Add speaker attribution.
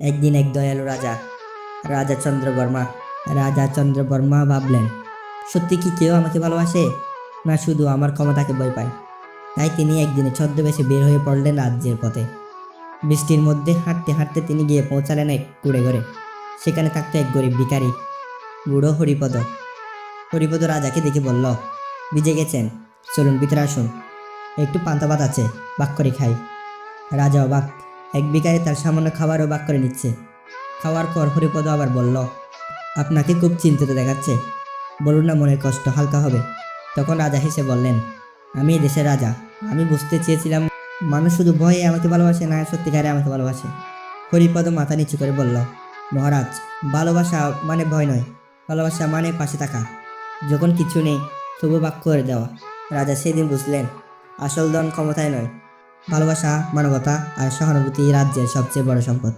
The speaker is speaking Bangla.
Speaker 1: একদিন এক দয়ালু রাজা রাজা চন্দ্রবর্মা রাজা চন্দ্রবর্মা ভাবলেন, সত্যি কি কেউ আমাকে ভালোবাসে? না, শুধু আমার ক্ষমতাকে ভয় পায়। তাই তিনি একদিনে ছদ্মবেশে বের হয়ে পড়লেন রাজ্যের পথে। বৃষ্টির মধ্যে হাঁটতে হাঁটতে তিনি গিয়ে পৌঁছালেন এক কুড়ে ঘরে। সেখানে থাকতো এক গরিব ভিখারি, বুড়ো হরিপদ। হরিপদ রাজাকে দেখে বলল, ভিজে গেছেন? চলুন ভিতরে আসুন। একটু পান্তা ভাত আছে বাক করে খাই। রাজা অবাক এক বিকারে তার সামান্য খাবারও বাক করে নিচ্ছে। খাওয়ার পর হরিপদ আবার বলল, আপনাকে খুব চিন্তিত দেখাচ্ছে। বলুন না, মনের কষ্ট হালকা হবে। তখন রাজা হেসে বললেন, আমি দেশের রাজা। আমি বুঝতে চেয়েছিলাম, মানুষ শুধু ভয়ে আমাকে ভালোবাসে না, সত্যিকারে আমাকে ভালোবাসে। হরিপদ মাথা নিচু করে বলল, মহারাজ, ভালোবাসা মানে ভয় নয়। ভালোবাসা মানে পাশে থাকা। যখন কিছু নেই, তবু বাক করে দেওয়া। রাজা সেদিন বুঝলেন, আসল ধন ক্ষমতায় নয়। ভালোবাসা মানবতা আর সহানুভূতি রাজ্যের সবচেয়ে বড় সম্পদ।